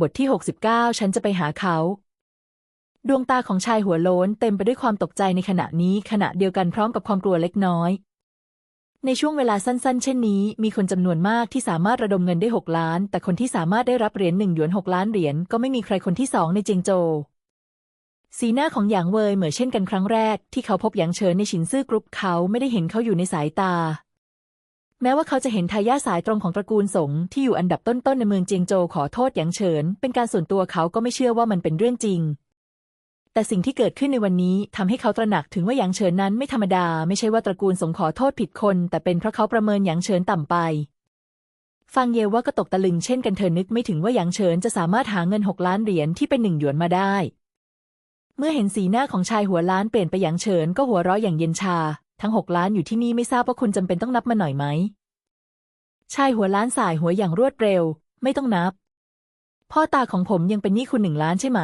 บทที่ 69 ฉันจะไปหาเขา ดวงตาของชายหัวโล้นเต็มไปด้วยความตกใจในขณะนี้ขณะเดียวกันพร้อมกับความกลัวเล็กน้อย ในช่วงเวลาสั้นๆ เช่นนี้ มีคนจำนวนมากที่สามารถระดมเงินได้ 6 ล้าน แต่คนที่สามารถได้รับเหรียญหนึ่งหยวน 6 ล้านเหรียญก็ไม่มีใครคนที่สองในเจียงโจวสีหน้าของหยางเวยเหมือนเช่นกันครั้งแรกที่เขาพบหยางเฉินในฉินซื่อกรุ๊ปเขาไม่ได้เห็นเขาอยู่ในสายตา แม้ว่าเขาจะเห็นทายาทสายตรงของตระกูลสงที่อยู่อันดับต้นๆในเมืองเจียงโจขอโทษหยางเฉิน เป็นการส่วนตัวเขาก็ไม่เชื่อว่ามันเป็นเรื่องจริง แต่สิ่งที่เกิดขึ้นในวันนี้ทำให้เขาตระหนักถึงว่าหยางเฉินนั้นไม่ธรรมดา ไม่ใช่ว่าตระกูลสงขอโทษผิดคน แต่เป็นเพราะเขาประเมินหยางเฉินต่ำไป ฟังเยว่าก็ตกตะลึงเช่นกันเธอนึกไม่ถึงว่าหยางเฉินจะสามารถหาเงินหกล้านเหรียญที่เป็นหนึ่งหยวนมาได้ เมื่อเห็นสีหน้าของชายหัวล้านเปลี่ยนไปหยางเฉินก็หัวเราะอย่างเย็นชา ทั้งหกล้านอยู่ที่นี่ไม่ทราบว่าคุณจำเป็นต้องนับมาหน่อยไหม ชายหัวล้านสายหัวอย่างรวดเร็ว ไม่ต้องนับ พ่อตาของผมยังเป็นหนี้คุณหนึ่งล้านใช่ไหม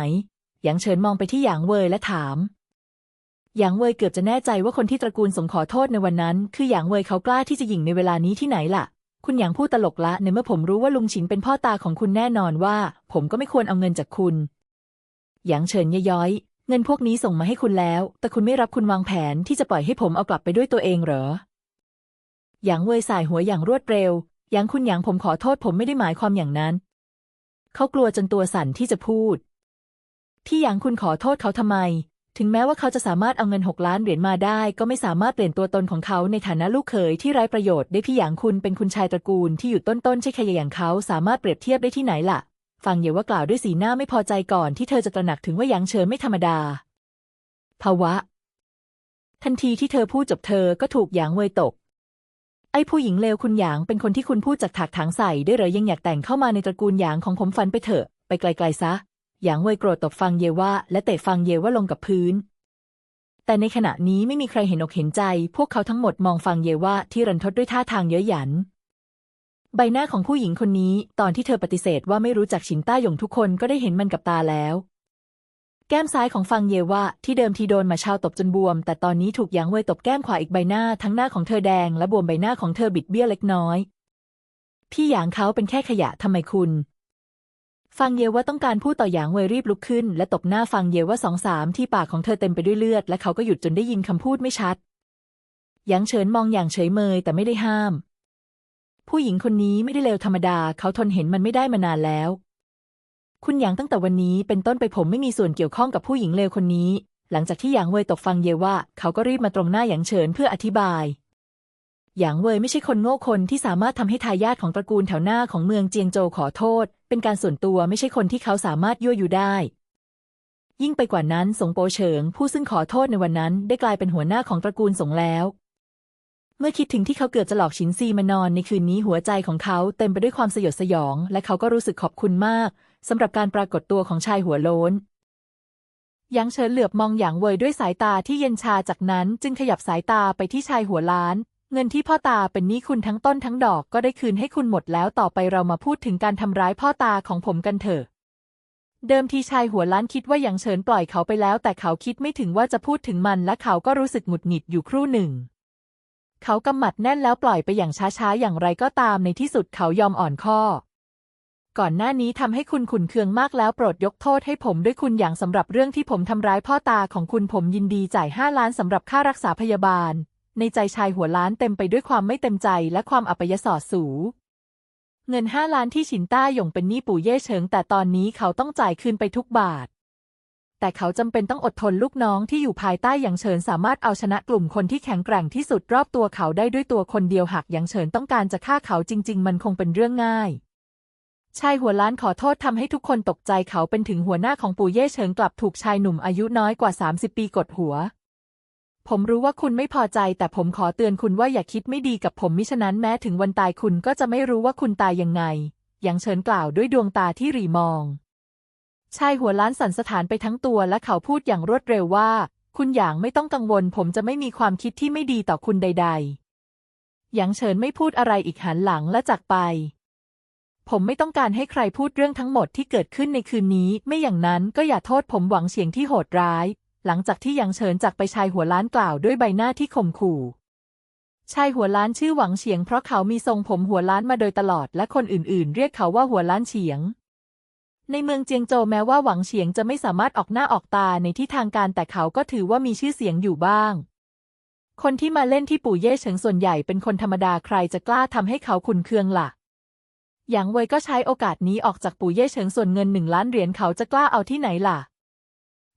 หยางเฉินมองไปที่หยางเวยและถาม หยางเวยเกือบจะแน่ใจว่าคนที่ตระกูลสงขอโทษในวันนั้น คือหยางเวยเขากล้าที่จะหยิ่งในเวลานี้ที่ไหนล่ะ คุณหยางพูดตลกละ ในเมื่อผมรู้ว่าลุงฉินเป็นพ่อตาของคุณแน่นอนว่า ผมก็ไม่ควรเอาเงินจากคุณ หยางเฉินย้อย เงินพวกนี้ส่งมาให้คุณแล้ว แต่คุณไม่รับคุณวางแผนที่จะปล่อยให้ผมเอากลับไปด้วยตัวเองเหรอ หยางเวยสายหัวอย่างรวดเร็ว หยางคุณหยางผมขอโทษผมไม่ได้หมายความอย่างนั้น เขากลัวจนตัวสั่นที่จะพูด ที่หยางคุณขอโทษเขาทำไม ถึงแม้ว่าเขาจะสามารถเอาเงินหกล้านเหรียญมาได้ ก็ไม่สามารถเปลี่ยนตัวตนของเขาในฐานะลูกเขยที่ไร้ประโยชน์ได้พี่หยางคุณเป็นคุณชายตระกูลที่อยู่ต้นๆใช่ใครอย่างเขาสามารถเปรียบเทียบได้ที่ไหนล่ะ ฟังเยว่ากล่าวด้วยสีหน้าไม่พอใจก่อนที่เธอจะตระหนักถึงว่าหยางเฉินไม่ธรรมดา ภาวะ ทันทีที่เธอพูดจบเธอก็ถูกหยางเวยตก ไอ้ผู้หญิงเลวคุณหยางเป็นคนที่คุณพูดจากถากถางใส่ด้เหรอยังอยากแต่งเข้ามาในตระกูลหยางของผมฝันไปเถอะ ไปไกลๆซะ หยางเวยโกรธตบฟังเยว่า และเตะฟังเยว่าลงกับพื้น แต่ในขณะนี้ไม่มีใครเห็นอกเห็นใจ พวกเขาทั้งหมดมองฟังเยว่าที่รันทดด้วยท่าทางเย้ยหยัน ใบหน้าของผู้หญิงคนนี้ ตอนที่เธอปฏิเสธว่าไม่รู้จักฉินต้าหยงทุกคนก็ได้เห็นมันกับตาแล้ว แก้มซ้ายของฟังเยว่าที่เดิมทีโดนมาชาวตบจนบวม แต่ตอนนี้ถูกหยางเวยตบแก้มขวาอีกใบหน้าทั้งหน้าของเธอแดงและบวมใบหน้าของเธอบิดเบี้ยวเล็กน้อย พี่หยางเขาเป็นแค่ขยะทำไมคุณฟังเยว่าต้องการพูดต่อหยางเวยรีบลุกขึ้น และตบหน้าฟังเยว่าสองสามที่ปากของเธอเต็มไปด้วยเลือด และเขาก็หยุดจนได้ยินคำพูดไม่ชัดหยางเฉินมองอย่างเฉยเมยแต่ไม่ได้ห้าม ผู้หญิงคนนี้ไม่ได้เลวธรรมดา เขาทนเห็นมันไม่ได้มานานแล้ว คุณหยางตั้งแต่วันนี้เป็นต้นไปผมไม่มีส่วนเกี่ยวข้องกับผู้หญิงเลวคนนี้ หลังจากที่หยางเวยตกฟังเยว่า เขาก็รีบมาตรงหน้าหยางเฉินเพื่ออธิบาย หยางเวยไม่ใช่คนโง่คนที่สามารถทำให้ทายาทของตระกูลแถวหน้าของเมืองเจียงโจขอโทษ เป็นการส่วนตัวไม่ใช่คนที่เขาสามารถยั่วยุได้ ยิ่งไปกว่านั้นสงโปเฉิง ผู้ซึ่งขอโทษในวันนั้น ได้กลายเป็นหัวหน้าของตระกูลสงแล้ว เมื่อคิดถึงที่เขาเกิดจะหลอกชินซีมานอนในคืนนี้หัวใจของเขาเต็มไปด้วยความสยดสยอง และเขาก็รู้สึกขอบคุณมากสำหรับการปรากฏตัวของชายหัวโล้นยางเฉินเหลือบมองหยางเวยด้วยสายตาที่เย็นชาจากนั้นจึงขยับสายตาไปที่ชายหัวล้าน เงินที่พ่อตาเป็นหนี้คุณทั้งต้นทั้งดอกก็ได้คืนให้คุณหมดแล้วต่อไปเรามาพูดถึงการทำร้ายพ่อตาของผมกันเถอะ เดิมทีชายหัวล้านคิดว่าหยางเฉินปล่อยเขาไปแล้ว แต่เขาคิดไม่ถึงว่าจะพูดถึงมันและเขาก็รู้สึกหงุดหงิดอยู่ครู่หนึ่ง เขากำหมัดแน่นแล้วปล่อยไปอย่างช้าๆ อย่างไรก็ตามในที่สุดเขายอมอ่อนข้อ ก่อนหน้านี้ทำให้คุณขุนเคืองมากแล้วโปรดยกโทษให้ผมด้วยคุณอย่างสำหรับเรื่องที่ผมทำร้ายพ่อตาของคุณผมยินดีจ่ายห้าล้านสำหรับค่ารักษาพยาบาล ในใจชายหัวล้านเต็มไปด้วยความไม่เต็มใจและความอัปยศสูเงินห้าล้านที่ฉินต้าหยงเป็นหนี้ปู่เย่เฉิงแต่ตอนนี้เขาต้องจ่ายคืนไปทุกบาท แต่เขาจำเป็นต้องอดทนลูกน้องที่อยู่ภายใต้หยางเฉินสามารถเอาชนะกลุ่มคนที่แข็งแกร่งที่สุดรอบตัวเขาได้ด้วยตัวคนเดียวหากหยางเฉินต้องการจะฆ่าเขาจริง ๆ มันคงเป็นเรื่องง่ายชายหัวล้านขอโทษทำให้ทุกคนตกใจเขาเป็นถึงหัวหน้าของปู่เย่เฉิงกลับถูกชายหนุ่มอายุน้อยกว่า 30 ปีกดหัว ผมรู้ว่าคุณไม่พอใจ แต่ผมขอเตือนคุณว่าอย่าคิดไม่ดีกับผมมิฉะนั้นแม้ถึงวันตายคุณก็จะไม่รู้ว่าคุณตายยังไงหยางเฉินกล่าวด้วยดวงตาที่รีมอง ชายหัวล้านสันสถานไปทั้งตัวและเขาพูดอย่างรวดเร็วว่า คุณหยางไม่ต้องกังวล ผมจะไม่มีความคิดที่ไม่ดีต่อคุณใด ๆ หยางเฉินไม่พูดอะไรอีกหันหลังและจากไป ผมไม่ต้องการให้ใครพูดเรื่องทั้งหมดที่เกิดขึ้นในคืนนี้ ไม่อย่างนั้นก็อย่าโทษผมหวังเฉียงที่โหดร้าย หลังจากที่หยางเฉินจากไปชายหัวล้านกล่าวด้วยใบหน้าที่ข่มขู่ชายหัวล้านชื่อหวังเฉียงเพราะเขามีทรงผมหัวล้านมาโดยตลอดและคนอื่นๆ เรียกเขาว่าหัวล้านเฉียง ในเมืองเจียงโจวแม้ว่าหวังเฉียงจะไม่สามารถออกหน้าออกตาในที่ทางการแต่เขาก็ถือว่ามีชื่อเสียงอยู่บ้าง คนที่มาเล่นที่ปู่เย่เฉิงส่วนใหญ่เป็นคนธรรมดาใครจะกล้าทำให้เขาขุนเคืองล่ะหยางเวยก็ใช้โอกาสนี้ออกจากปู่เย่เฉิงส่วนเงินหนึ่งล้านเหรียญเขาจะกล้าเอาที่ไหนล่ะ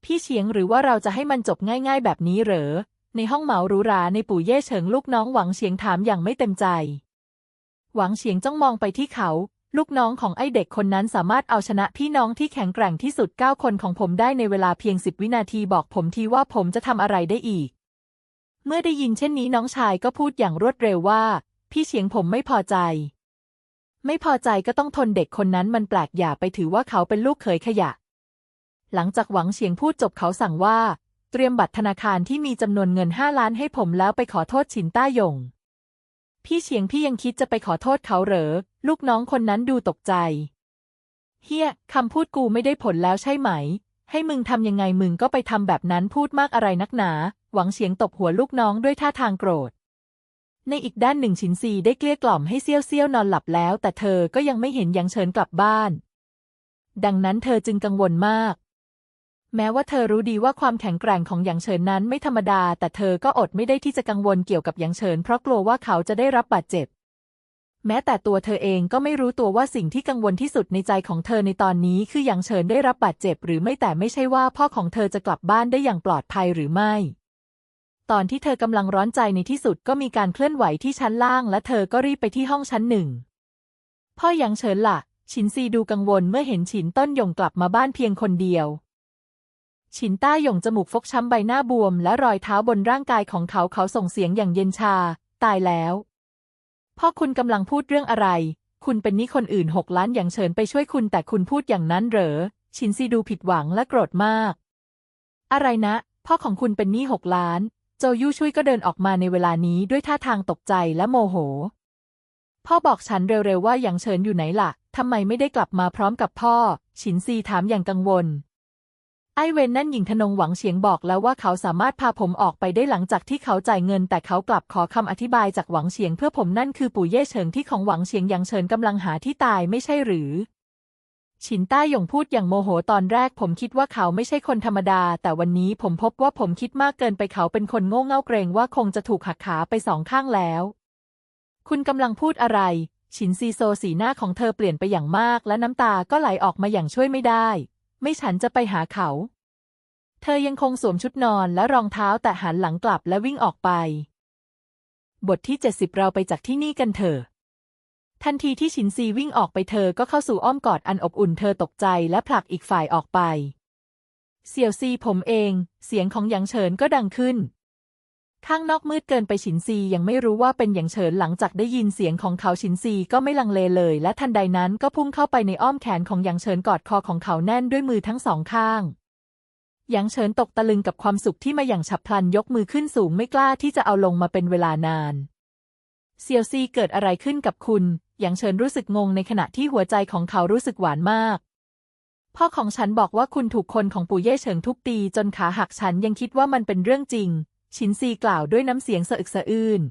พี่เฉียงหรือว่าเราจะให้มันจบง่ายๆ แบบนี้เหรอ ในห้องเหมาหรูหราในปู่เย่เฉิงลูกน้องหวังเฉียงถามอย่างไม่เต็มใจ หวังเฉียงจ้องมองไปที่เขา ลูกน้องของไอเด็กคนนั้นสามารถเอาชนะพี่น้องที่แข็งแกร่งที่สุดเก้าคนของผมได้ในเวลาเพียงสิบวินาทีบอกผมทีว่าผมจะทำอะไรได้อีก เมื่อได้ยินเช่นนี้น้องชายก็พูดอย่างรวดเร็วว่า พี่เฉียงผมไม่พอใจ ไม่พอใจก็ต้องทนเด็กคนนั้นมันแปลกอย่าไปถือว่าเขาเป็นลูกเขยขยะ หลังจากหวังเฉียงพูดจบเขาสั่งว่า เตรียมบัตรธนาคารที่มีจำนวนเงินห้าล้านให้ผมแล้วไปขอโทษฉินต้าหยง พี่เฉียงพี่ยังคิดจะไปขอโทษเขาเหรอ ลูกน้องคนนั้นดูตกใจ เฮียคำพูดกูไม่ได้ผลแล้วใช่ไหม ให้มึงทำยังไงมึงก็ไปทำแบบนั้นพูดมากอะไรนักหนา หวังเฉียงตบหัวลูกน้องด้วยท่าทางโกรธ ในอีกด้านหนึ่งฉินซีได้เกลี้ยกล่อมให้เซี่ยวเซี่ยวนอนหลับแล้ว แต่เธอก็ยังไม่เห็นยังเฉินกลับบ้าน ดังนั้นเธอจึงกังวลมาก แม้ว่าเธอรู้ดีว่าความแข็งแกร่งของหยางเฉินนั้นไม่ธรรมดา แต่เธอก็อดไม่ได้ที่จะกังวลเกี่ยวกับหยางเฉิน เพราะกลัวว่าเขาจะได้รับบาดเจ็บ แม้แต่ตัวเธอเองก็ไม่รู้ตัวว่าสิ่งที่กังวลที่สุดในใจของเธอในตอนนี้ คือหยางเฉินได้รับบาดเจ็บ หรือไม่แต่ไม่ใช่ว่าพ่อของเธอจะกลับบ้านได้อย่างปลอดภัยหรือไม่ ตอนที่เธอกำลังร้อนใจในที่สุดก็มีการเคลื่อนไหวที่ชั้นล่าง และเธอก็รีบไปที่ห้องชั้นหนึ่งพ่อหยางเฉินล่ะฉินซีดูกังวลเมื่อเห็นฉินต้นหยงกลับมาบ้านเพียงคนเดียว ฉินต้าหยงจมูกฟกช้ำใบหน้าบวม และรอยเท้าบนร่างกายของเขาเขาส่งเสียงอย่างเย็นชา ตายแล้ว พ่อคุณกำลังพูดเรื่องอะไร คุณเป็นนี้คนอื่นหกล้านอย่างเฉินไปช่วยคุณแต่คุณพูดอย่างนั้นเหรอฉินซีดูผิดหวังและโกรธมาก อะไรนะ พ่อของคุณเป็นนี้หกล้าน โจยู่ช่วยก็เดินออกมาในเวลานี้ด้วยท่าทางตกใจและโมโห พ่อบอกฉันเร็วๆว่าหยางเฉินอยู่ไหนล่ะทำไมไม่ได้กลับมาพร้อมกับพ่อฉินซีถามอย่างกังวล ไอเวนนั่นหญิงทนงหวังเฉียงบอกแล้วว่าเขาสามารถพาผมออกไปได้หลังจากที่เขาจ่ายเงิน แต่เขากลับขอคำอธิบายจากหวังเฉียงเพื่อผมนั่นคือปู่เย่เฉิงที่ของหวังเฉียงยางเฉินกำลังหาที่ตายไม่ใช่หรือ ฉินต้าหยงพูดอย่างโมโหตอนแรกผมคิดว่าเขาไม่ใช่คนธรรมดา แต่วันนี้ผมพบว่าผมคิดมากเกินไปเขาเป็นคนโง่เง่าเกรงว่าคงจะถูกหักขาไปสองข้างแล้ว คุณกำลังพูดอะไร ฉินซีโซสีหน้าของเธอเปลี่ยนไปอย่างมาก และน้ำตาก็ไหลออกมาอย่างช่วยไม่ได้ ไม่ฉันจะไปหาเขา เธอยังคงสวมชุดนอนและรองเท้าแต่หันหลังกลับและวิ่งออกไป บทที่70เราไปจากที่นี่กันเถอะทันทีที่ฉินซีวิ่งออกไปเธอก็เข้าสู่อ้อมกอดอันอบอุ่นเธอตกใจและผลักอีกฝ่ายออกไป เสี่ยวซีผมเอง เสียงของหยางเฉินก็ดังขึ้น ข้างนอกมืดเกินไปฉินซียังไม่รู้ว่าเป็นหยางเฉินหลังจากได้ยินเสียงของเขาฉินซีก็ไม่ลังเลเลย และทันใดนั้นก็พุ่งเข้าไปในอ้อมแขนของหยางเฉินกอดคอของเขาแน่นด้วยมือทั้งสองข้างหยางเฉินตกตะลึงกับความสุขที่มาอย่างฉับพลันยกมือขึ้นสูงไม่กล้าที่จะเอาลงมาเป็นเวลานานเซียวซีเกิดอะไรขึ้นกับคุณหยางเฉินรู้สึกงงในขณะที่หัวใจของเขารู้สึกหวานมากพ่อของฉันบอกว่าคุณถูกคนของปู่เย่เฉิงทุบตีจนขาหักฉันยังคิดว่ามันเป็นเรื่องจริง ชินซีกล่าวด้วยน้ำเสียงสะอึกสะอื้น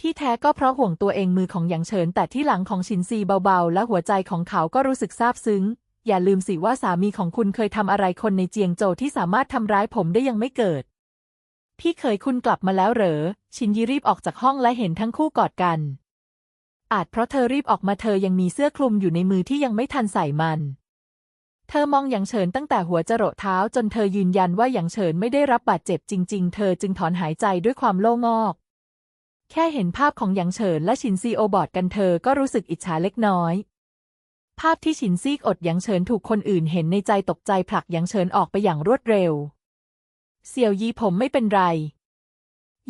ที่แท้ก็เพราะห่วงตัวเองมือของหยางเฉิน แต่ที่หลังของชินซีเบาๆ และหัวใจของเขาก็รู้สึกซาบซึ้ง อย่าลืมสิว่าสามีของคุณเคยทำอะไรคนในเจียงโจวที่สามารถทำร้ายผมได้ยังไม่เกิด พี่เคยคุณกลับมาแล้วเหรอ ชินยีรีบออกจากห้องและเห็นทั้งคู่กอดกัน อาจเพราะเธอรีบออกมาเธอยังมีเสื้อคลุมอยู่ในมือที่ยังไม่ทันใส่มัน เธอมองหยางเฉินตั้งแต่หัวจรดเท้าจนเธอยืนยันว่าหยางเฉินไม่ได้รับบาดเจ็บจริง ๆ เธอจึงถอนหายใจด้วยความโล่งอก แค่เห็นภาพของหยางเฉินและชินซีโอบอดกันเธอก็รู้สึกอิจฉาเล็กน้อย ภาพที่ฉินซีกอดหยางเฉินถูกคนอื่นเห็นในใจตกใจผลักหยางเฉินออกไปอย่างรวดเร็ว เสี่ยวยีผมไม่เป็นไร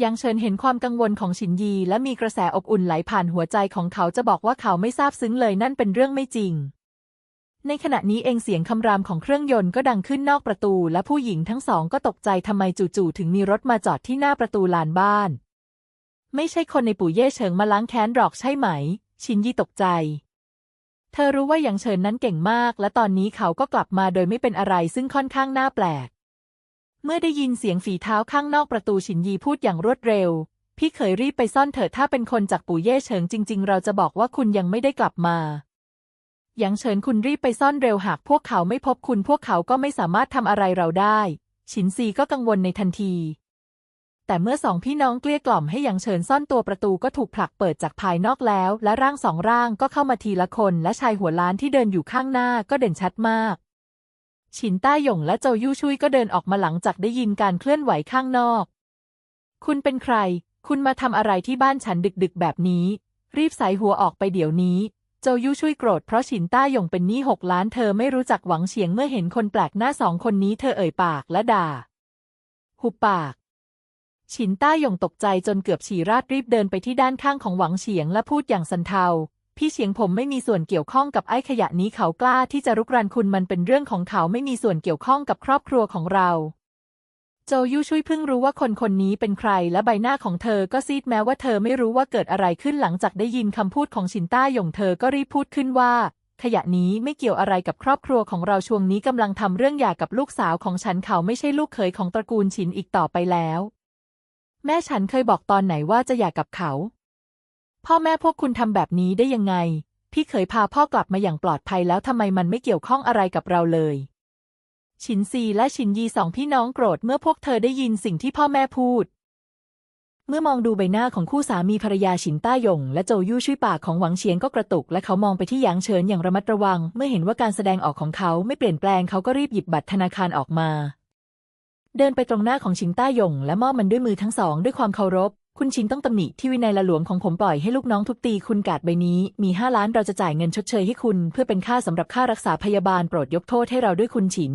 ยางเฉินเห็นความกังวลของฉินยีและมีกระแสอบอุ่นไหลผ่านหัวใจของเขาจะบอกว่าเขาไม่ทราบซึ้งเลยนั่นเป็นเรื่องไม่จริง ในขณะนี้เองเสียงคำรามของเครื่องยนต์ก็ดังขึ้นนอกประตู และผู้หญิงทั้งสองก็ตกใจทำไมจู่ๆถึงมีรถมาจอดที่หน้าประตูลานบ้าน ไม่ใช่คนในปู่เย่เฉิงมาล้างแค้นหรอกใช่ไหม ชินยีตกใจ เธอรู้ว่าหยางเฉินนั้นเก่งมาก และตอนนี้เขาก็กลับมาโดยไม่เป็นอะไรซึ่งค่อนข้างน่าแปลก เมื่อได้ยินเสียงฝีเท้าข้างนอกประตูฉินยีพูดอย่างรวดเร็ว พี่เคยรีบไปซ่อนเถิดถ้าเป็นคนจากปู่เย่เฉิงจริง ๆ เราจะบอกว่าคุณยังไม่ได้กลับมา หยางเฉินคุณรีบไปซ่อนเร็วหากพวกเขาไม่พบคุณพวกเขาก็ไม่สามารถทำอะไรเราได้ ฉินซีก็กังวลในทันที แต่เมื่อสองพี่น้องเกลี้ยกล่อมให้หยางเฉินซ่อนตัวประตูก็ถูกผลักเปิดจากภายนอกแล้ว และร่างสองร่างก็เข้ามาทีละคน และชายหัวล้านที่เดินอยู่ข้างหน้าก็เด่นชัดมาก ฉินต้าหยงและโจวยู่ชุยก็เดินออกมาหลังจากได้ยินการเคลื่อนไหวข้างนอก คุณเป็นใคร คุณมาทำอะไรที่บ้านฉันดึกๆแบบนี้ รีบใส่หัวออกไปเดี๋ยวนี้ โจยู่ชุยโกรธเพราะฉินต้าหยงเป็นหนี้หกล้านเธอไม่รู้จักหวังเฉียงเมื่อเห็นคนแปลกหน้าสองคนนี้เธอเอ่ยปากและด่า หุบปาก ฉินต้าหยงตกใจจนเกือบฉี่ราดรีบเดินไปที่ด้านข้างของหวังเฉียงและพูดอย่างสันเทา พี่เฉียงผมไม่มีส่วนเกี่ยวข้องกับไอ้ขยะนี้เขากล้าที่จะรุกรานคุณมันเป็นเรื่องของเขาไม่มีส่วนเกี่ยวข้องกับครอบครัวของเรา โจยู่ช่วยเพิ่งรู้ว่าคนคนนี้เป็นใครและใบหน้าของเธอก็ซีดแม้ว่าเธอไม่รู้ว่าเกิดอะไรขึ้นหลังจากได้ยินคำพูดของชินต้าหยงเธอก็รีบพูดขึ้นว่า ขยะนี้ไม่เกี่ยวอะไรกับครอบครัวของเราช่วงนี้กำลังทำเรื่องหย่ากับลูกสาวของฉันเขาไม่ใช่ลูกเขยของตระกูลฉินอีกต่อไปแล้ว แม่ฉันเคยบอกตอนไหนว่าจะหย่ากับเขา พ่อแม่พวกคุณทำแบบนี้ได้ยังไง พี่เคยพาพ่อกลับมาอย่างปลอดภัยแล้วทำไมมันไม่เกี่ยวข้องอะไรกับเราเลย ชินซีและชินยีสองพี่น้องโกรธเมื่อพวกเธอได้ยินสิ่งที่พ่อแม่พูด เมื่อมองดูใบหน้าของคู่สามีภรรยาฉินต้าหยง และโจยู่ช่วยปากของหวังเฉียงก็กระตุก และเขามองไปที่หยางเฉินอย่างระมัดระวัง เมื่อเห็นว่าการแสดงออกของเขาไม่เปลี่ยนแปลงเขาก็รีบหยิบบัตรธนาคารออกมา เดินไปตรงหน้าของชินต้าหยง และมอบมันด้วยมือทั้งสอง ด้วยความเคารพ คุณชินต้องตำหนิที่วินัยละหลวมของผมปล่อยให้ลูกน้องทุบตีคุณกาดใบนี้ มีห้าล้านเราจะจ่ายเงินชดเชยให้คุณ เพื่อเป็นค่าสำหรับค่ารักษาพยาบาลโปรดยกโทษให้เราด้วยคุณฉิน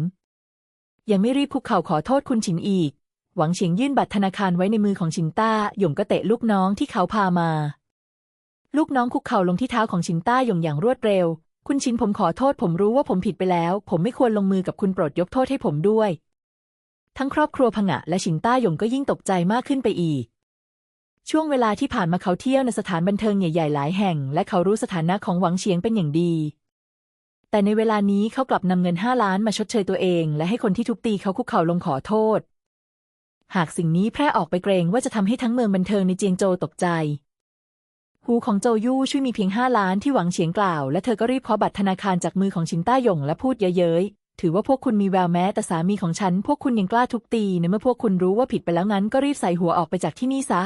ยังไม่รีบคุกเข่าขอโทษคุณฉินอีก หวังเฉียงยื่นบัตรธนาคารไว้ในมือของชินต้าหยงก็เตะลูกน้องที่เขาพามา ลูกน้องคุกเข่าลงที่เท้าของชินต้าหยงอย่างรวดเร็ว คุณชินผมขอโทษ ผมรู้ว่าผมผิดไปแล้ว ผมไม่ควรลงมือกับคุณโปรดยกโทษให้ผมด้วย ทั้งครอบครัวผงะและชินต้าหยงก็ยิ่งตกใจมากขึ้นไปอีกช่วงเวลาที่ผ่านมาเขาเที่ยวในสถานบันเทิงใหญ่ ๆ หลายแห่ง และเขารู้สถานะของหวังเฉียงเป็นอย่างดี แต่ในเวลานี้เขากลับนำเงินห้าล้านมาชดเชยตัวเอง และให้คนที่ทุบตีเขาคุกเข่าลงขอโทษ หากสิ่งนี้แพร่ออกไปเกรงว่าจะทำให้ทั้งเมืองบันเทิงในเจียงโจตกใจ หูของโจยู่ช่วยมีเพียงห้าล้านที่หวังเฉียงกล่าว และเธอก็รีบคว้าบัตรธนาคารจากมือของชินต้าหยงและพูดเย้ยๆถือว่าพวกคุณมีแววแม้แต่สามีของฉัน พวกคุณยังกล้าทุบตีในเมื่อพวกคุณรู้ว่าผิดไปแล้วงั้นก็รีบใส่หัวออกไปจากที่นี่ซะ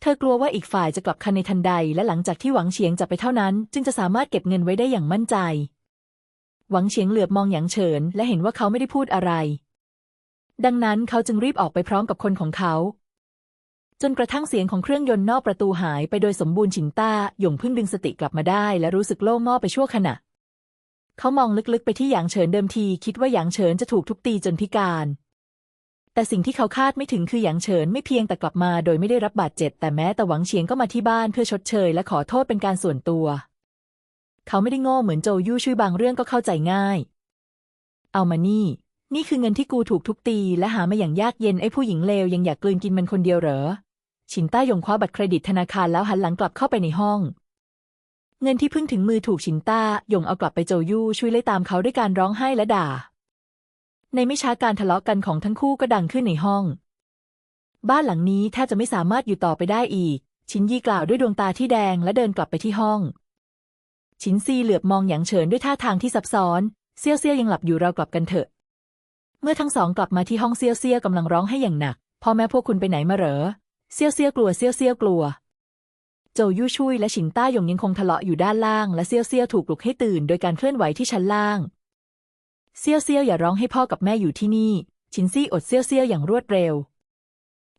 เธอกลัวว่าอีกฝ่ายจะกลับคันในทันใด และหลังจากที่หวังเฉียงจับไปเท่านั้น จึงจะสามารถเก็บเงินไว้ได้อย่างมั่นใจ หวังเฉียงเหลือบมองหยางเฉิน และเห็นว่าเขาไม่ได้พูดอะไร ดังนั้นเขาจึงรีบออกไปพร้อมกับคนของเขา จนกระทั่งเสียงของเครื่องยนต์นอกประตูหายไปโดยสมบูรณ์ฉินต้าหยงพิ่งดึงสติกลับมาได้ และรู้สึกโล่งง้อไปชั่วขณะ เขามองลึกๆไปที่หยางเฉินเดิมที คิดว่าหยางเฉินจะถูกทุบตีจนพิการ แต่สิ่งที่เขาคาดไม่ถึงคือหยางเฉินไม่เพียงแต่กลับมาโดยไม่ได้รับบาดเจ็บ แต่แม้แต่หวังเฉียงก็มาที่บ้านเพื่อชดเชยและขอโทษเป็นการส่วนตัว เขาไม่ได้โง่เหมือนโจยู่ช่วยบางเรื่องก็เข้าใจง่าย เอามานี่ นี่คือเงินที่กูถูกทุบตี และหามาอย่างยากเย็นไอ้ผู้หญิงเลวยังอยากกลืนกินมันคนเดียวเหรอ ชินต้ายงคว้าบัตรเครดิตธนาคารแล้วหันหลังกลับเข้าไปในห้อง เงินที่เพิ่งถึงมือถูกชินต้ายงเอากลับไปโจยู่ช่วยไล่ตามเขาด้วยการร้องไห้และด่า ในไม่ช้าการทะเลาะกันของทั้งคู่ก็ดังขึ้นในห้อง บ้านหลังนี้แทบจะไม่สามารถอยู่ต่อไปได้อีก ชินยี่กล่าวด้วยดวงตาที่แดงและเดินกลับไปที่ห้อง ชินซีเหลือบมองหยางเฉินด้วยท่าทางที่ซับซ้อน เซี่ยวเซี่ยวยังหลับอยู่เรากลับกันเถอะ เมื่อทั้งสองกลับมาที่ห้องเซี่ยวเซี่ยวกำลังร้องให้อย่างหนักพ่อแม่พวกคุณไปไหนมาเหรอ เซี่ยวเซี่ยวกลัวเซี่ยวเซี่ยวกลัว โจยู่ชุยและฉิงต้าหยงยังคงทะเลาะอยู่ด้านล่างและเซี่ยวเซี่ยวถูกปลุกให้ตื่นโดยการเคลื่อนไหวที่ชั้นล่าง เซี่ยวเซี่ยวอย่าร้องให้พ่อกับแม่อยู่ที่นี่ ชินซี่อดเซี่ยวเซี่ยวอย่างรวดเร็ว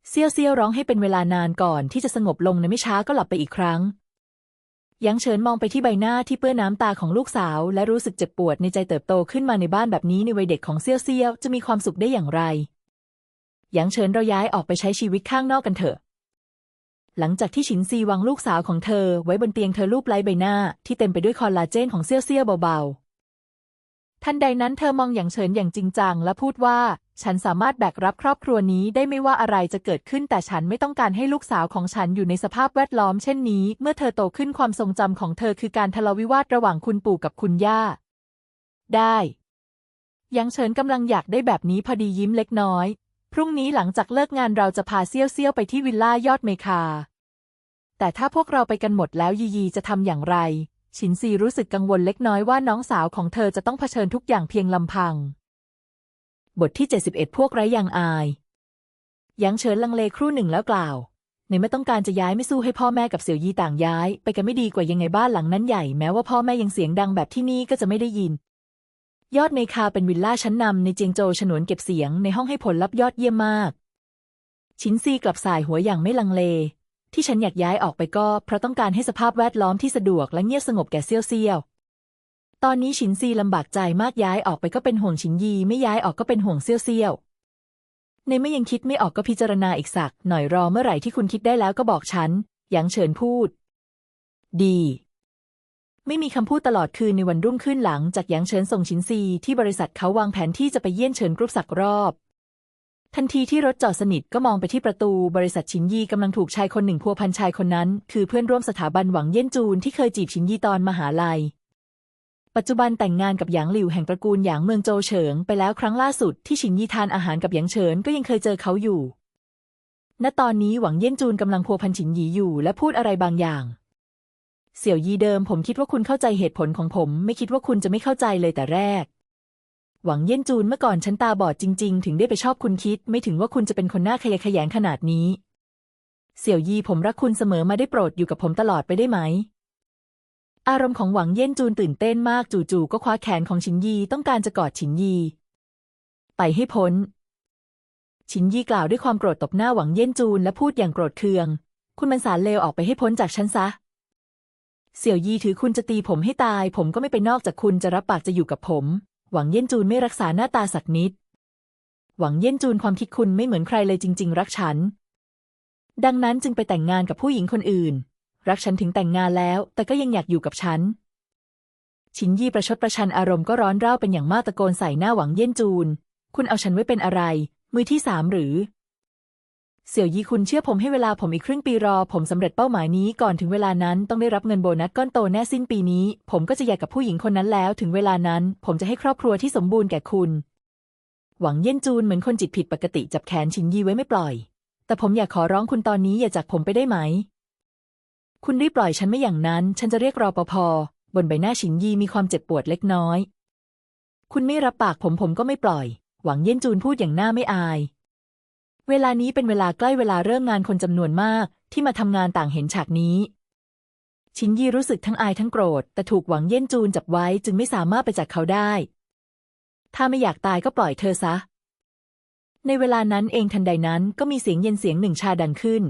เซี่ยวเซี่ยวร้องให้เป็นเวลานานก่อนที่จะสงบลงในไม่ช้าก็หลับไปอีกครั้ง ยังเฉินมองไปที่ใบหน้าที่เปื้อนน้ำตาของลูกสาว และรู้สึกเจ็บปวดในใจเติบโตขึ้นมาในบ้านแบบนี้ในวัยเด็กของเซี่ยวเซี่ยวจะมีความสุขได้อย่างไร ยังเฉินเราย้ายออกไปใช้ชีวิตข้างนอกกันเถอะหลังจากที่ฉินซีวางลูกสาวของเธอไว้บนเตียงเธอรูปไล้ใบหน้าที่เต็มไปด้วยคอลลาเจนของเซี่ยวเซี่ยวเบาๆ ทันใดนั้นเธอมองอย่างเฉินอย่างจริงจังและพูดว่า ฉันสามารถแบกรับครอบครัวนี้ได้ไม่ว่าอะไรจะเกิดขึ้น แต่ฉันไม่ต้องการให้ลูกสาวของฉันอยู่ในสภาพแวดล้อมเช่นนี้ เมื่อเธอโตขึ้นความทรงจำของเธอคือการทะเลาะวิวาทระหว่างคุณปู่กับคุณย่า ได้ยังเฉินกำลังอยากได้แบบนี้พอดียิ้มเล็กน้อย พรุ่งนี้หลังจากเลิกงานเราจะพาเซี่ยวเซี่ยวไปที่วิลล่ายอดเมคา แต่ถ้าพวกเราไปกันหมดแล้วยียีจะทำอย่างไร ฉินซีรู้สึกกังวลเล็กน้อยว่าน้องสาวของเธอจะต้องเผชิญทุกอย่างเพียงลำพัง บทที่ 71 พวกไร้ยังอาย ยังเฉินลังเลครู่หนึ่งแล้วกล่าว ในเมื่อต้องการจะย้ายไม่สู้ให้พ่อแม่กับเสี่ยวยีต่างย้าย ไปกันไม่ดีกว่ายังไงบ้านหลังนั้นใหญ่แม้ว่าพ่อแม่ยังเสียงดังแบบที่นี่ก็จะไม่ได้ยิน ยอดเมคาเป็นวิลล่าชั้นนำในเจียงโจวฉนวนเก็บเสียงในห้องให้ผลลัพธ์ยอดเยี่ยมมาก ชินซีกลับสายหัวอย่างไม่ลังเล ที่ฉันอยากย้ายออกไปก็เพราะต้องการให้สภาพแวดล้อมที่สะดวกและเงียบสงบแก่เซี่ยวเซี่ยวตอนนี้ชินซีลำบากใจมากย้ายออกไปก็เป็นห่วงชินยีไม่ย้ายออกก็เป็นห่วงเซี่ยวเซี่ยวในเมื่อยังคิดไม่ออกก็พิจารณาอีกสัก หน่อยรอเมื่อไหร่ที่คุณคิดได้แล้วก็บอกฉันหยางเฉินพูด ดี ไม่มีคำพูดตลอดคืนในวันรุ่งขึ้นหลังจากหยางเฉินส่งชินซีที่บริษัทเขาวางแผนที่จะไปเยี่ยนเฉินกรุ๊ปสักรอบ ทันทีที่รถจอดสนิทก็มองไปที่ประตูบริษัทชินยีกำลังถูกชายคนหนึ่งพัวพันชายคนนั้น คือเพื่อนร่วมสถาบันหวังเยี่ยนจูนที่เคยจีบชินยีตอนมหาลัย ปัจจุบันแต่งงานกับหยางหลิวแห่งตระกูลหยางเมืองโจเฉิงไปแล้วครั้งล่าสุดที่ชินยีทานอาหารกับหยางเฉินก็ยังเคยเจอเขาอยู่ ณตอนนี้หวังเยี่ยนจูนกำลังพัวพันฉินยีอยู่และพูดอะไรบางอย่าง เสี่ยวยีเดิมผมคิดว่าคุณเข้าใจเหตุผลของผม ไม่คิดว่าคุณจะไม่เข้าใจเลยแต่แรก หวังเยี่ยนจูนเมื่อก่อนฉันตาบอดจริง ๆ ถึงได้ไปชอบคุณคิด ไม่ถึงว่าคุณจะเป็นคนหน้าขยะแขยงขนาดนี้ เสี่ยวยีผมรักคุณเสมอมาได้โปรดอยู่กับผมตลอดไปได้ไหม อารมณ์ของหวังเยี่ยนจูนตื่นเต้นมากจู่ๆก็คว้าแขนของฉินยีต้องการจะกอดฉินยี ไปให้พ้น ฉินยีกล่าวด้วยความโกรธตบหน้าหวังเยี่ยนจูนและพูดอย่างโกรธเคือง คุณมันสารเลวออกไปให้พ้นจากฉันซะ เสี่ยวยีถือคุณจะตีผมให้ตาย ผมก็ไม่ไปนอกจากคุณจะรับปากจะอยู่กับผม หวังเยี่ยนจูนไม่รักษาหน้าตาสักนิด หวังเยี่ยนจูนความคิดคุณไม่เหมือนใครเลยจริง ๆ รักฉัน ดังนั้นจึงไปแต่งงานกับผู้หญิงคนอื่น รักฉันถึงแต่งงานแล้ว แต่ก็ยังอยากอยู่กับฉัน ชินยี่ประชดประชันอารมณ์ก็ร้อนเร่าเป็นอย่างมากตะโกนใส่หน้าหวังเยี่ยนจูน คุณเอาฉันไว้เป็นอะไร มือที่สามหรือ เสี่ยวยีคุณเชื่อผมให้เวลาผมอีกครึ่งปีรอ ผมสำเร็จเป้าหมายนี้ก่อนถึงเวลานั้นต้องได้รับเงินโบนัสก้อนโตแน่สิ้นปีนี้ ผมก็จะอยากกับผู้หญิงคนนั้นแล้ว ถึงเวลานั้น ผมจะให้ครอบครัวที่สมบูรณ์แก่คุณ หวังเยี่ยนจูนเหมือนคนจิตผิดปกติจับแขนชินยีไว้ไม่ปล่อย แต่ผมอยากขอร้องคุณตอนนี้อย่าจากผมไปได้ไหม คุณรีบปล่อยฉันไม่อย่างนั้น ฉันจะเรียกรอปภบนใบหน้าชินยีมีความเจ็บปวดเล็กน้อย คุณไม่รับปากผมผมก็ไม่ปล่อย หวังเยี่ยนจูนพูดอย่างหน้าไม่อาย เวลานี้เป็นเวลาใกล้เวลาเริ่มงานคนจำนวนมากที่มาทำงานต่างเห็นฉากนี้ ชินยีรู้สึกทั้งอายทั้งโกรธ แต่ถูกหวังเย่นจูนจับไว้จึงไม่สามารถไปจากเขาได้ ถ้าไม่อยากตายก็ปล่อยเธอซะ ในเวลานั้นเองทันใดนั้นก็มีเสียงเย็นเสียงหนึ่งชาดังขึ้น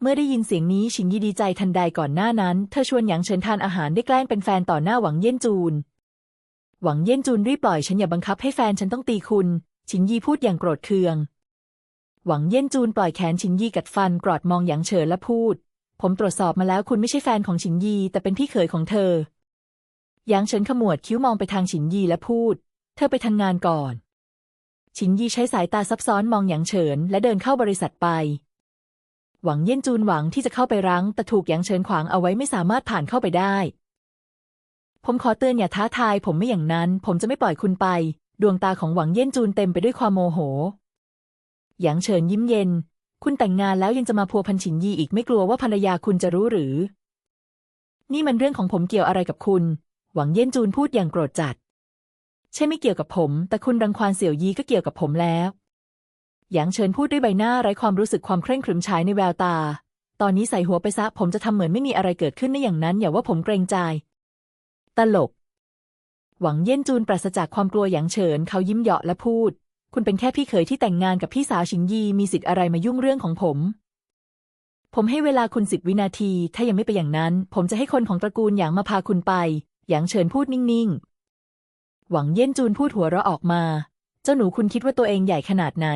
เมื่อได้ยินเสียงนี้ชินยีดีใจทันใดก่อนหน้านั้น เธอชวนหยางเฉินทานอาหารได้แกล้งเป็นแฟนต่อหน้าหวังเย่นจูน หวังเย่นจูนรีบปล่อยฉันอย่าบังคับให้แฟนฉันต้องตีคุณ ชินยีพูดอย่างโกรธเคือง หวังเย่นจูนปล่อยแขนชินยีกัดฟันกรอดมองหยางเฉินและพูด ผมตรวจสอบมาแล้วคุณไม่ใช่แฟนของชินยี แต่เป็นพี่เขยของเธอหยางเฉินขมวดคิ้วมองไปทางชินยีและพูด เธอไปทำงานก่อน ชินยีใช้สายตาซับซ้อนมองหยางเฉินและเดินเข้าบริษัทไป หวังเย่นจูนหวังที่จะเข้าไปรั้ง แต่ถูกหยางเฉินขวางเอาไว้ไม่สามารถผ่านเข้าไปได้ ผมขอเตือนอย่าท้าทาย ผมไม่อย่างนั้น ผมจะไม่ปล่อยคุณไป ดวงตาของหวังเย่นจูนเต็มไปด้วยความโมโห หยางเฉินยิ้มเย็น คุณแต่งงานแล้วยังจะมาพัวพันฉินยีอีกไม่กลัวว่าภรรยาคุณจะรู้หรือ นี่มันเรื่องของผมเกี่ยวอะไรกับคุณ หวังเยี่นจูนพูดอย่างโกรธจัด ใช่ไม่เกี่ยวกับผม แต่คุณรังควานเสี่ยวยีก็เกี่ยวกับผมแล้วหยางเฉินพูดด้วยใบหน้าไร้ความรู้สึกความเคร่งขรึมฉายในแววตา ตอนนี้ใส่หัวไปซะผมจะทำเหมือนไม่มีอะไรเกิดขึ้นในอย่างนั้น อย่าว่าผมเกรงใจ ตลก หวังเยี่นจูนปราศจากความกลัวหยางเฉินเขายิ้มเหยาะและพูด คุณเป็นแค่พี่เขยที่แต่งงานกับพี่สาวชิงยีมีสิทธิ์อะไรมายุ่งเรื่องของผม ผมให้เวลาคุณสิบวินาที ถ้ายังไม่ไปอย่างนั้น ผมจะให้คนของตระกูลหยางมาพาคุณไป หยางเฉินพูดนิ่งๆ หวังเยี่นจูนพูดหัวเราะออกมา เจ้าหนูคุณคิดว่าตัวเองใหญ่ขนาดไหน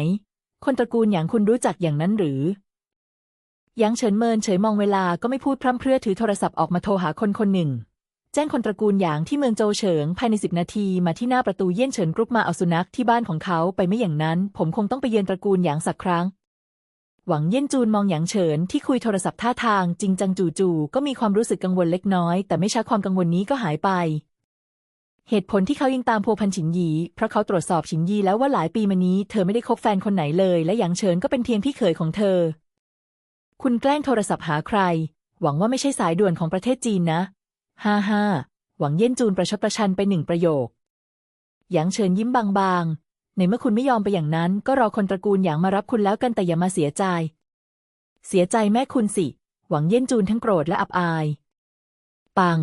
คนตระกูลหยางคุณรู้จักอย่างนั้นหรือหยางเฉินเมินเฉยมองเวลาก็ไม่พูดพร่ำเพรื่อถือโทรศัพท์ออกมาโทรหาคนคนหนึ่ง แจ้งคนตระกูลหยางที่เมืองโจเฉิงภายในสิบนาทีมาที่หน้าประตูเยี่ยนเฉินกรุ๊ปมาเอาสุนัขที่บ้านของเขาไปไม่อย่างนั้น ผมคงต้องไปเยือนตระกูลหยางสักครั้ง หวังเยี่ยนจูนมองหยางเฉินที่คุยโทรศัพท์ท่าทางจริงจังจู่ๆก็มีความรู้สึกกังวลเล็กน้อย แต่ไม่ช้าความกังวลนี้ก็หายไป เหตุผลที่เขายังตามพัวพันฉินยีเพราะเขาตรวจสอบฉินยีแล้วว่าหลายปีมานี้เธอไม่ได้คบแฟนคนไหนเลย และหยางเฉินก็เป็นเพียงพี่เขยของเธอ คุณแกล้งโทรศัพท์หาใคร หวังว่าไม่ใช่สายด่วนของประเทศจีนนะ ฮ่าฮ่าหวังเย่นจูนประชดประชันไปหนึ่งประโยค หยางเฉินยิ้มบางๆ ในเมื่อคุณไม่ยอมไปอย่างนั้น ก็รอคนตระกูลหยางมารับคุณแล้วกันแต่อย่ามาเสียใจ เสียใจแม่คุณสิ หวังเย่นจูนทั้งโกรธและอับอาย ปัง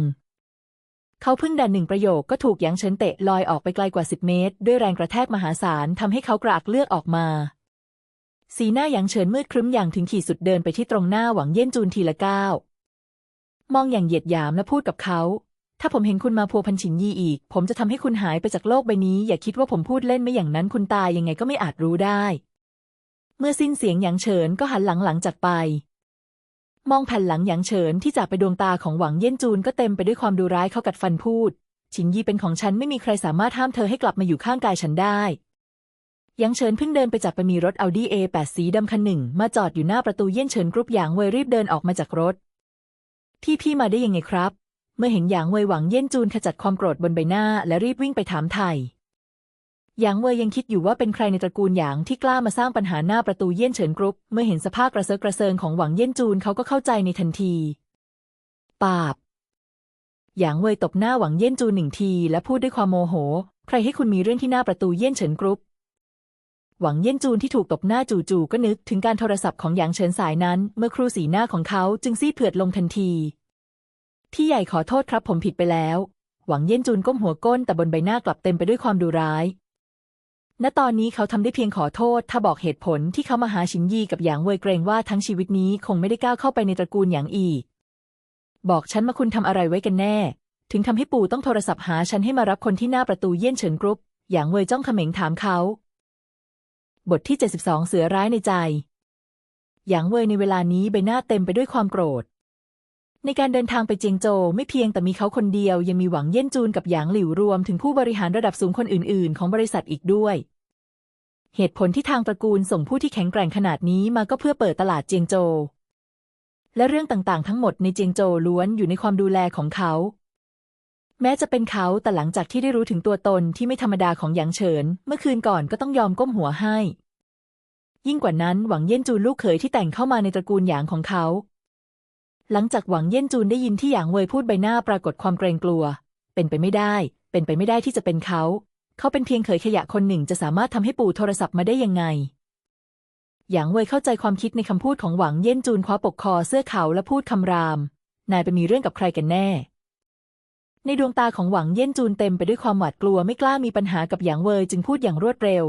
เขาเพิ่งดันหนึ่งประโยคก็ถูกหยางเฉินเตะลอยออกไปไกลกว่าสิบเมตร ด้วยแรงกระแทกมหาศาลทำให้เขากระอักเลือดออกมาสีหน้าหยางเฉินมืดครึ้มอย่างถึงขีดสุดเดินไปที่ตรงหน้าหวังเย่นจูนทีละก้าว มองอย่างเหยียดหยามและพูดกับเขา ถ้าผมเห็นคุณมาพัวพันฉินยีอีก ผมจะทำให้คุณหายไปจากโลกใบนี้ อย่าคิดว่าผมพูดเล่นไม่อย่างนั้นคุณตายยังไงก็ไม่อาจรู้ได้ เมื่อสิ้นเสียงหยางเฉินก็หันหลังหลังจากไป มองแผ่นหลังหยางเฉินที่จากไปดวงตาของหวังเย่นจูนก็เต็มไปด้วยความดูร้ายเขากัดฟันพูด ฉินยีเป็นของฉันไม่มีใครสามารถห้ามเธอให้กลับมาอยู่ข้างกายฉันได้หยางเฉินเพิ่งเดินไปจากไปมีรถ Audi A8 สีดำคันหนึ่ง มาจอดอยู่หน้าประตูเย่นเฉินกรุ๊ปหยางเวยรีบเดินออกมาจากรถ ที่พี่มาได้ยังไงครับ เมื่อเห็นหยางเวยหวังเย่นจูนขจัดความโกรธบนใบหน้า และรีบวิ่งไปถามไทยหยางเวยยังคิดอยู่ว่าเป็นใครในตระกูลหยางที่กล้ามาสร้างปัญหาหน้าประตูเย่นเฉินกรุ๊ปเมื่อเห็นสภาพกระเซาะกระเซิงของหวังเย่นจูนเขาก็เข้าใจในทันที ปาบหยางเวยตบหน้าหวังเย่นจูนหนึ่งที และพูดด้วยความโมโห ใครให้คุณมีเรื่องที่หน้าประตูเย่นเฉินกรุ๊ป หวังเยี่ยนจูนที่ถูกตบหน้าจู่ๆก็นึกถึงการโทรศัพท์ของหยางเฉินสายนั้น เมื่อครูสีหน้าของเขาจึงซีดเผือดลงทันที พี่ใหญ่ขอโทษครับผมผิดไปแล้ว หวังเยี่ยนจูนก้มหัวก้นแต่บนใบหน้ากลับเต็มไปด้วยความดุร้าย ณตอนนี้เขาทำได้เพียงขอโทษ ถ้าบอกเหตุผลที่เขามาหาชินยีกับหยางเวยเกรงว่าทั้งชีวิตนี้คงไม่ได้ก้าวเข้าไปในตระกูลหยางอีก บอกฉันมาคุณทำอะไรไว้กันแน่ ถึงทำให้ปู่ต้องโทรศัพท์หาฉันให้มารับคนที่หน้าประตูเยี่ยนเฉินกรุ๊ปหยางเวยจ้องเขม็งถามเขา บทที่ 72 เสือร้ายในใจ หยางเวยในเวลานี้ใบหน้าเต็มไปด้วยความโกรธ ในการเดินทางไปเจียงโจวไม่เพียงแต่มีเขาคนเดียว ยังมีหวังเย่นจูนกับหยางหลิวรวมถึงผู้บริหารระดับสูงคนอื่น ๆ ของบริษัทอีกด้วย เหตุผลที่ทางตระกูลส่งผู้ที่แข็งแกร่งขนาดนี้มาก็เพื่อเปิดตลาดเจียงโจวและเรื่องต่างๆ ทั้งหมดในเจียงโจวล้วนอยู่ในความดูแลของเขา แม้จะเป็นเขาแต่หลังจากที่ได้รู้ถึงตัวตนที่ไม่ธรรมดาของหยางเฉิน เมื่อคืนก่อนก็ต้องยอมก้มหัวให้ ยิ่งกว่านั้นหวังเย่นจูนลูกเขยที่แต่งเข้ามาในตระกูลหยางของเขา หลังจากหวังเย่นจูนได้ยินที่หยางเวยพูดใบหน้าปรากฏความเกรงกลัว เป็นไปไม่ได้ เป็นไปไม่ได้ที่จะเป็นเขา เขาเป็นเพียงเขยขยะคนหนึ่งจะสามารถทำให้ปู่โทรศัพท์มาได้ยังไงหยางเวยเข้าใจความคิดในคำพูดของหวังเย่นจูนคว้าปกคอเสื้อเขาและพูดคำราม นายไปมีเรื่องกับใครกันแน่ ในดวงตาของหวังเย่นจูนเต็มไปด้วยความหวาดกลัวไม่กล้ามีปัญหากับหยางเวยจึงพูดอย่างรวดเร็ว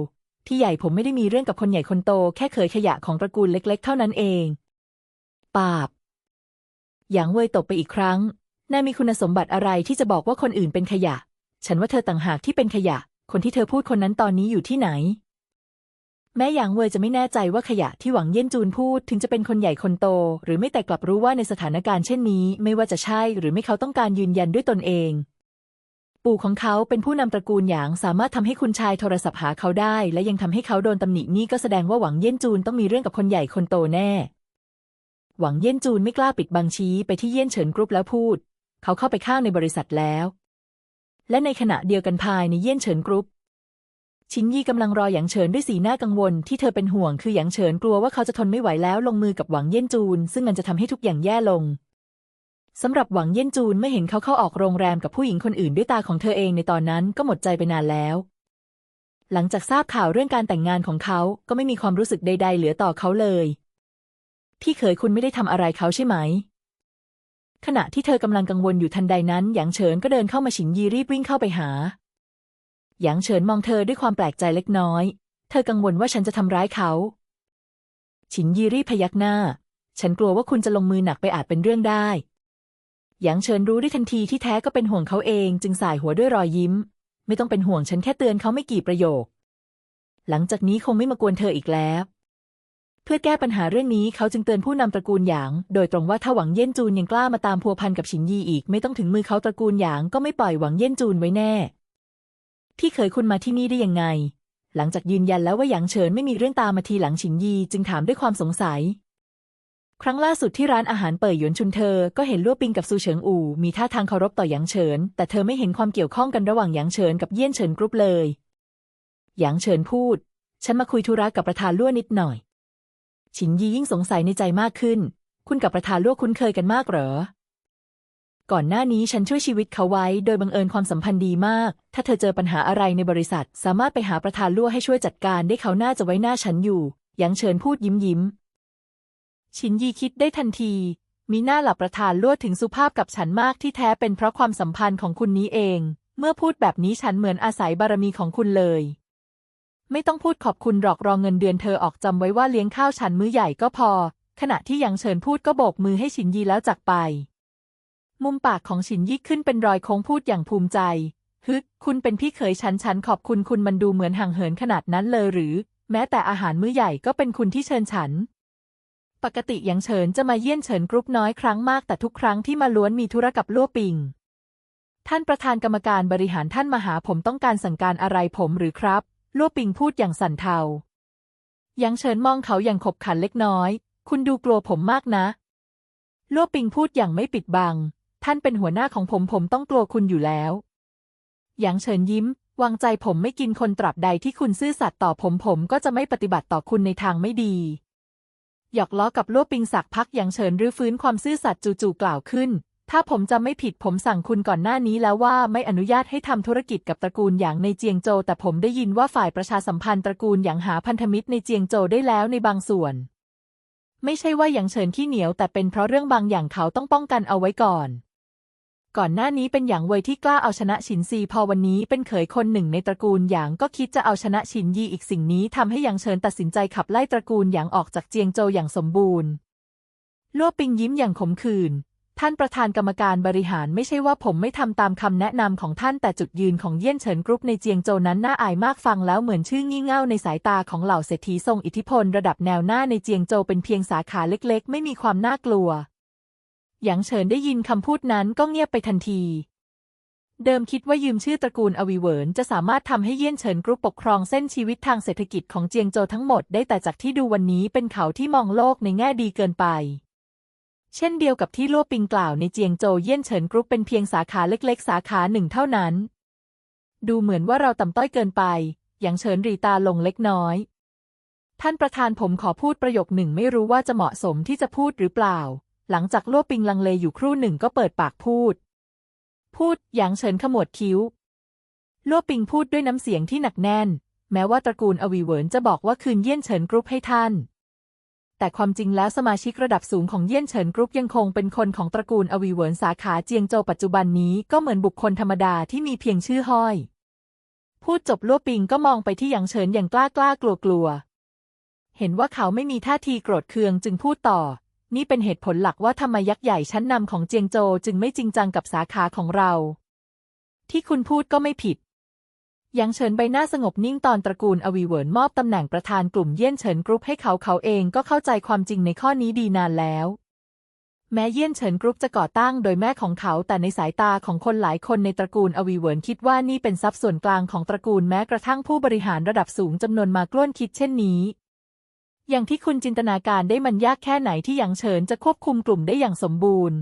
ที่ใหญ่ผมไม่ได้มีเรื่องกับคนใหญ่คนโต แค่เขยขยะของตระกูลเล็ก ๆ เท่านั้นเองปาบหยางเวยตบไปอีกครั้งนายมีคุณสมบัติอะไรที่จะบอกว่าคนอื่นเป็นขยะ ฉันว่าเธอต่างหากที่เป็นขยะ คนที่เธอพูดคนนั้นตอนนี้อยู่ที่ไหน แม้หยางเวยจะไม่แน่ใจว่าขยะที่หวังเย่นจูนพูดถึงจะเป็นคนใหญ่คนโต หรือไม่แต่กลับรู้ว่าในสถานการณ์เช่นนี้ ไม่ว่าจะใช่หรือไม่เขาต้องการยืนยันด้วยตนเอง ปู่ของเขาเป็นผู้นำตระกูลหยางสามารถทำให้คุณชายโทรศัพท์หาเขาได้ และยังทำให้เขาโดนตำหนินี่ก็แสดงว่าหวังเย่นจูนต้องมีเรื่องกับคนใหญ่คนโตแน่ หวังเย่นจูนไม่กล้าปิดบังชี้ไปที่เย่นเฉินกรุ๊ปแล้วพูด เขาเข้าไปข้างในบริษัทแล้ว และในขณะเดียวกันภายในเย่นเฉินกรุ๊ป ชินยี่กำลังรอหยางเฉินด้วยสีหน้ากังวลที่เธอเป็นห่วงคือหยางเฉินกลัวว่าเขาจะทนไม่ไหวแล้วลงมือกับหวังเย่นจูน ซึ่งมันจะทำให้ทุกอย่างแย่ลงสำหรับหวังเย่นจูนเมื่อเห็นเขาเข้าออกโรงแรมกับผู้หญิงคนอื่นด้วยตาของเธอเองในตอนนั้นก็หมดใจไปนานแล้ว หลังจากทราบข่าวเรื่องการแต่งงานของเขาก็ไม่มีความรู้สึกใด ๆ เหลือต่อเขาเลย พี่เขยคุณไม่ได้ทำอะไรเขาใช่ไหม ขณะที่เธอกำลังกังวลอยู่ทันใดนั้นหยางเฉินก็เดินเข้ามาฉินยีรีบวิ่งเข้าไปหา หยางเฉินมองเธอด้วยความแปลกใจเล็กน้อย เธอกังวลว่าฉันจะทำร้ายเขา ฉินยีรีบพยักหน้า ฉันกลัวว่าคุณจะลงมือหนักไปอาจเป็นเรื่องได้ หยางเฉินรู้ได้ทันทีที่แท้ก็เป็นห่วงเขาเองจึงสายหัวด้วยรอยยิ้ม ไม่ต้องเป็นห่วงฉันแค่เตือนเขาไม่กี่ประโยค หลังจากนี้คงไม่มากวนเธออีกแล้ว เพื่อแก้ปัญหาเรื่องนี้เขาจึงเตือนผู้นำตระกูลหยาง โดยตรงว่าถ้าหวังเย่นจูนยังกล้ามาตามพัวพันกับฉินยีอีก ไม่ต้องถึงมือเขาตระกูลหยางก็ไม่ปล่อยหวังเย่นจูนไว้แน่ พี่เคยคุณมาที่นี่ได้ยังไง หลังจากยืนยันแล้วว่าหยางเฉินไม่มีเรื่องตามมาทีหลังฉินยีจึงถามด้วยความสงสัย ครั้งล่าสุดที่ร้านอาหารเปิดหยวนชุนเธอ ก็เห็นลั่วปิงกับซูเฉิงอู่มีท่าทางเคารพต่อหยางเฉิน แต่เธอไม่เห็นความเกี่ยวข้องกันระหว่างหยางเฉินกับเยี่ยนเฉินกรุ๊ปเลย หยางเฉินพูด ฉันมาคุยธุระกับประธานลั่วนิดหน่อย ฉินยียิ่งสงสัยในใจมากขึ้น คุณกับประธานลั่วคุ้นเคยกันมากเหรอ ก่อนหน้านี้ฉันช่วยชีวิตเขาไว้ โดยบังเอิญความสัมพันธ์ดีมาก ถ้าเธอเจอปัญหาอะไรในบริษัท สามารถไปหาประธานลั่วให้ช่วยจัดการได้เขาน่าจะไว้หน้าฉันอยู่ยางเฉินพูดยิ้มยิ้ม ชินยีคิดได้ทันที มีหน้าหลับประธานลั่วถึงสุภาพกับฉันมากที่แท้เป็นเพราะความสัมพันธ์ของคุณนี้เอง เมื่อพูดแบบนี้ฉันเหมือนอาศัยบารมีของคุณเลย ไม่ต้องพูดขอบคุณหรอกรองเงินเดือนเธอออกจำไว้ว่าเลี้ยงข้าวฉันมื้อใหญ่ก็พอ ขณะที่ยางเฉินพูดก็โบกมือให้ฉินยีแล้วจากไป มุมปากของฉินยี่ขึ้นเป็นรอยโค้งพูดอย่างภูมิใจ ฮึกคุณเป็นพี่เขยฉันฉันขอบคุณคุณมันดูเหมือนห่างเหินขนาดนั้นเลยหรือ แม้แต่อาหารมื้อใหญ่ก็เป็นคุณที่เชิญฉัน ปกติยางเฉินจะมาเยี่ยนเฉินกรุ๊ปน้อยครั้งมากแต่ทุกครั้งที่มาล้วนมีธุระกับลั่วปิง ท่านประธานกรรมการบริหารท่านมาหาผมต้องการสั่งการอะไรผมหรือครับลั่วปิงพูดอย่างสั่นเทายางเฉินมองเขาอย่างขบขันเล็กน้อย คุณดูกลัวผมมากนะ ลั่วปิงพูดอย่างไม่ปิดบัง ท่านเป็นหัวหน้าของผมผมต้องกลัวคุณอยู่แล้ว หยางเฉินยิ้ม วางใจผมไม่กินคนตราบใดที่คุณซื่อสัตย์ต่อผมผมก็จะไม่ปฏิบัติต่อคุณในทางไม่ดี หยอกล้อกับลั่วปิงสักพักหยางเฉินรื้อฟื้นความซื่อสัตย์จู่ๆกล่าวขึ้น ถ้าผมจำไม่ผิดผมสั่งคุณก่อนหน้านี้แล้วว่าไม่อนุญาตให้ทำธุรกิจกับตระกูลหยางในเจียงโจวแต่ผมได้ยินว่าฝ่ายประชาสัมพันธ์ตระกูลหยางหาพันธมิตรในเจียงโจวได้แล้วในบางส่วน ไม่ใช่ว่าหยางเฉินขี้เหนียวแต่เป็นเพราะเรื่องบางอย่างเขาต้องป้องกันเอาไว้ก่อน ก่อนหน้านี้เป็นหยางเวยที่กล้าเอาชนะฉินซีพอวันนี้เป็นเขยคนหนึ่งในตระกูลหยางก็คิดจะเอาชนะฉินยีอีกสิ่งนี้ทำให้หยางเฉินตัดสินใจขับไล่ตระกูลหยางออกจากเจียงโจวอย่างสมบูรณ์ลั่วปิงยิ้มอย่างขมขื่นท่านประธานกรรมการบริหารไม่ใช่ว่าผมไม่ทำตามคำแนะนำของท่านแต่จุดยืนของเยี่ยนเฉินกรุ๊ปในเจียงโจวนั้นน่าอายมากฟังแล้วเหมือนชื่องี่เง่าในสายตาของเหล่าเศรษฐีทรงอิทธิพลระดับแนวหน้าในเจียงโจวเป็นเพียงสาขาเล็ก ๆ ไม่มีความน่ากลัว หยางเฉินได้ยินคำพูดนั้นก็เงียบไปทันที เดิมคิดว่ายืมชื่อตระกูลอวีเหวินจะสามารถทำให้เยี่ยนเฉินกรุ๊ปปกครองเส้นชีวิตทางเศรษฐกิจของเจียงโจวทั้งหมดได้แต่จากที่ดูวันนี้เป็นเขาที่มองโลกในแง่ดีเกินไป เช่นเดียวกับที่ลั่วปิงกล่าวในเจียงโจวเยี่ยนเฉินกรุ๊ปเป็นเพียงสาขาเล็กๆ สาขาหนึ่งเท่านั้น ดูเหมือนว่าเราต่ำต้อยเกินไปหยางเฉินรีตาลงเล็กน้อย ท่านประธานผมขอพูดประโยคหนึ่งไม่รู้ว่าจะเหมาะสมที่จะพูดหรือเปล่า หลังจากลั่วปิงลังเลอยู่ครู่หนึ่งก็เปิดปากพูด พูดหยางเฉินขมวดคิ้วลั่วปิงพูดด้วยน้ำเสียงที่หนักแน่น แม้ว่าตระกูลอวีเหวินจะบอกว่าคืนเยี่ยนเฉินกรุ๊ปให้ท่าน แต่ความจริงแล้วสมาชิกระดับสูงของเยี่ยนเฉินกรุ๊ปยังคงเป็นคนของตระกูลอวีเหวินสาขาเจียงโจวปัจจุบันนี้ก็เหมือนบุคคลธรรมดาที่มีเพียงชื่อห้อย พูดจบลั่วปิงก็มองไปที่หยางเฉินอย่างกล้ากล้ากลัวกลัวเห็นว่าเขาไม่มีท่าทีโกรธเคืองจึงพูดต่อ นี่เป็นเหตุผลหลักว่าทำไมยักษ์ใหญ่ชั้นนำของเจียงโจวจึงไม่จริงจังกับสาขาของเรา ที่คุณพูดก็ไม่ผิดยังเฉินใบหน้าสงบนิ่งตอนตระกูลอวีเหวินมอบตำแหน่งประธานกลุ่มเยี่ยนเฉินกรุ๊ปให้เขาเขาเองก็เข้าใจความจริงในข้อนี้ดีนานแล้ว แม้เยี่ยนเฉินกรุ๊ปจะก่อตั้งโดยแม่ของเขาแต่ในสายตาของคนหลายคนในตระกูลอวีเหวินคิดว่านี่เป็นทรัพย์ส่วนกลางของตระกูลแม้กระทั่งผู้บริหารระดับสูงจำนวนมากล้วนคิดเช่นนี้ อย่างที่คุณจินตนาการได้มันยากแค่ไหนที่หยางเฉินจะควบคุมกลุ่มได้อย่างสมบูรณ์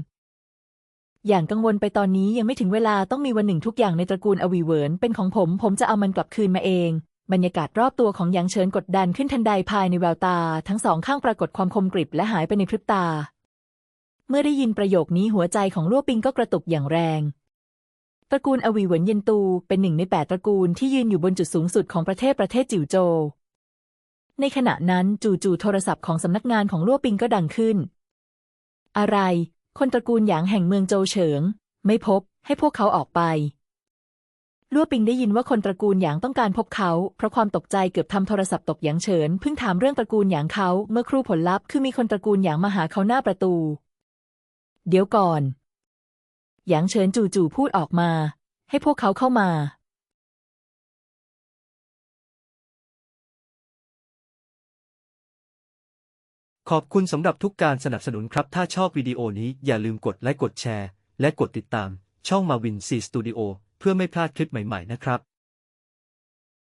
อย่างกังวลไปตอนนี้ยังไม่ถึงเวลาต้องมีวันหนึ่งทุกอย่างในตระกูลอวีเหวินเป็นของผม ผมจะเอามันกลับคืนมาเอง บรรยากาศรอบตัวของหยางเฉินกดดันขึ้นทันใดภายในแววตา ทั้งสองข้างปรากฏความคมกริบและหายไปในพริบตา เมื่อได้ยินประโยคนี้หัวใจของลั่วปิงก็กระตุกอย่างแรงตระกูลอวีเหวินเยนตูเป็นหนึ่งในแปดตระกูลที่ยืนอยู่บนจุดสูงสุดของประเทศประเทศจิ๋วโจว ในขณะนั้นจู่ๆโทรศัพท์ของสำนักงานของลั่วปิงก็ดังขึ้น อะไร คนตระกูลหยางแห่งเมืองโจวเฉิง ไม่พบ ให้พวกเขาออกไปลั่วปิงได้ยินว่าคนตระกูลหยางต้องการพบเขา เพราะความตกใจเกือบทำโทรศัพท์ตกหยางเฉินเพิ่งถามเรื่องตระกูลหยางเขาเมื่อครู่ผลลัพธ์คือมีคนตระกูลหยางมาหาเขาหน้าประตู เดี๋ยวก่อนหยางเฉินจู่ๆพูดออกมา ให้พวกเขาเข้ามา ขอบคุณสำหรับทุกการสนับสนุนครับ ถ้าชอบวิดีโอนี้อย่าลืมกดไลค์กดแชร์ และกดติดตาม ช่องมาวินซีสตูดิโอเพื่อไม่พลาดคลิปใหม่ ๆ นะครับ